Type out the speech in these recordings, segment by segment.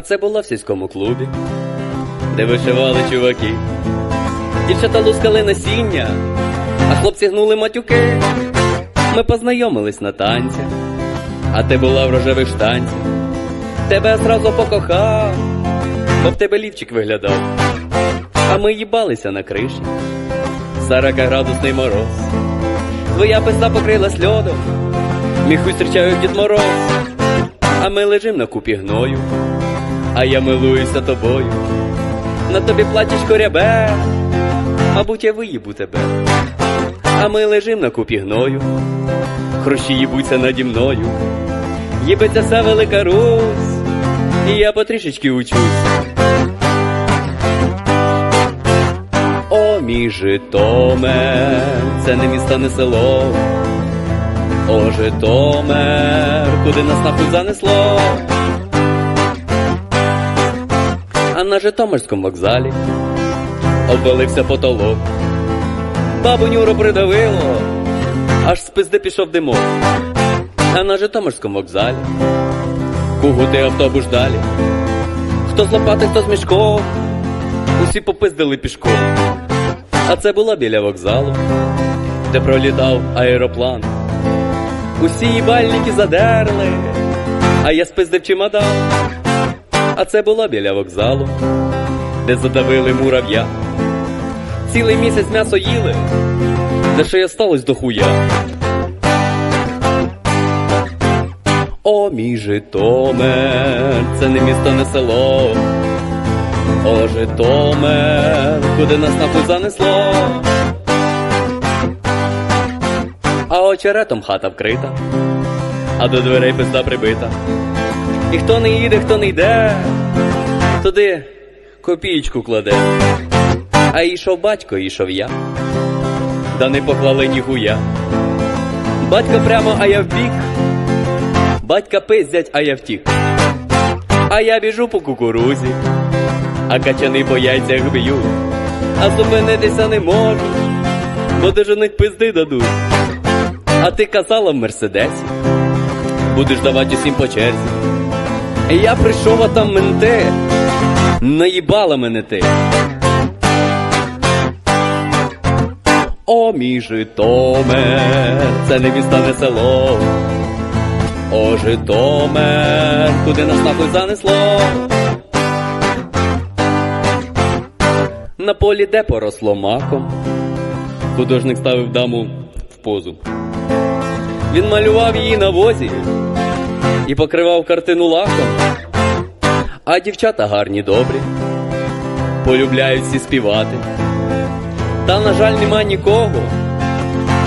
це було в сільському клубі, де вишивали чуваки. Дівчата лускали насіння, а хлопці гнули матюки. Ми познайомились на танцях, а ти була в рожевих штанцях. Тебе зразу покохав, бо в тебе лівчик виглядав. А ми їбалися на криші. 40 градусний мороз. Твоя пизда покрилась льодом, міху зустрічаю Дід Мороз. А ми лежим на купі гною, а я милуюся тобою. На тобі платічко рябе, мабуть, я виїбу тебе. А ми лежим на купі гною, хрущі їбуться наді мною. Їбеться вся велика Русь, і я потрішечки учусь. О, мій Житомир, це не місто, не село. О, Житомир, куди нас нахуй занесло. На Житомирському вокзалі обвалився потолок. Бабу Нюру придавило, аж з пизди пішов димок. А на Житомирському вокзалі кугути автобус далі. Хто з лопати, хто з мішком, усі попиздили пішком. А це було біля вокзалу, де пролітав аероплан. Усі їбальники задерли, а я спиздив чемодан. А це було біля вокзалу, де задавили мурав'я. Цілий місяць м'ясо їли, де ще й осталось до хуя. О, мій Житомир, це не місто, не село. О, Житомир, куди нас нахуй занесло. А очеретом хата вкрита, а до дверей пизда прибита. І хто не їде, хто не йде, туди копієчку кладе. А йшов батько, йшов я, да не поклали ніхуя. Батько прямо, а я вбік, батька пиздять, а я втік. А я біжу по кукурузі, а качани по яйцях б'ють, а зупинитися не можу, бо доженуть пизди дадуть. А ти казала в мерседесі, будеш давати усім по черзі. Я прийшов, а там менти, наїбала мене ти. О, мій Житомир, це не місто, не село. О, Житомир, куди нас нахуй занесло. На полі де поросло маком, художник ставив даму в позу. Він малював її на возі і покривав картину лаком. А дівчата гарні добрі, полюбляють всі співати. Та, на жаль, нема нікого,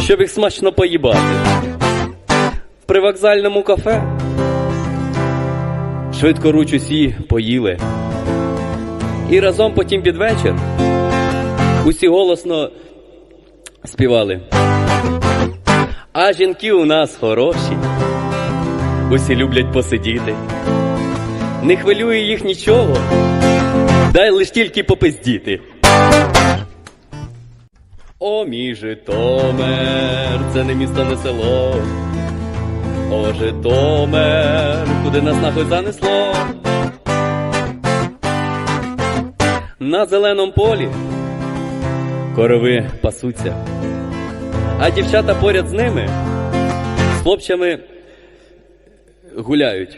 щоб їх смачно поїбати. В привокзальному кафе швидко руч усі поїли. І разом потім під вечір усі голосно співали. А жінки у нас хороші, усі люблять посидіти. Не хвилює їх нічого, дай лиш тільки попиздіти. О, мій Житомир, це не місто, не село. О, Житомир, куди нас нахуй занесло. На зеленому полі корови пасуться, а дівчата поряд з ними з хлопцями гуляють.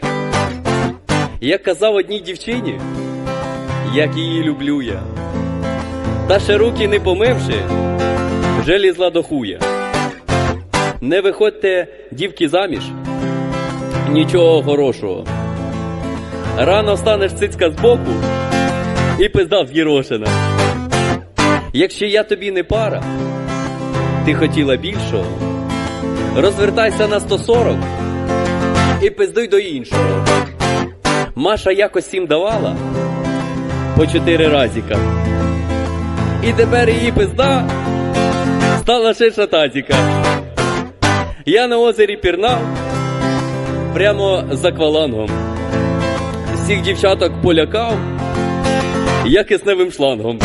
Як казав одній дівчині, як її люблю я, та ще руки не помивши, вже лізла до хуя. Не виходьте, дівки, заміж, нічого хорошого. Рано встанеш цицька збоку і пизда з'їрошена. Якщо я тобі не пара, ти хотіла більшого, розвертайся на 140 і пиздуй до іншого. Маша якось їм давала по чотири разіка. І тепер її пизда стала ширша тазіка. Я на озері пірнав прямо за аквалангом. Всіх дівчаток полякав, я кисневим шлангом.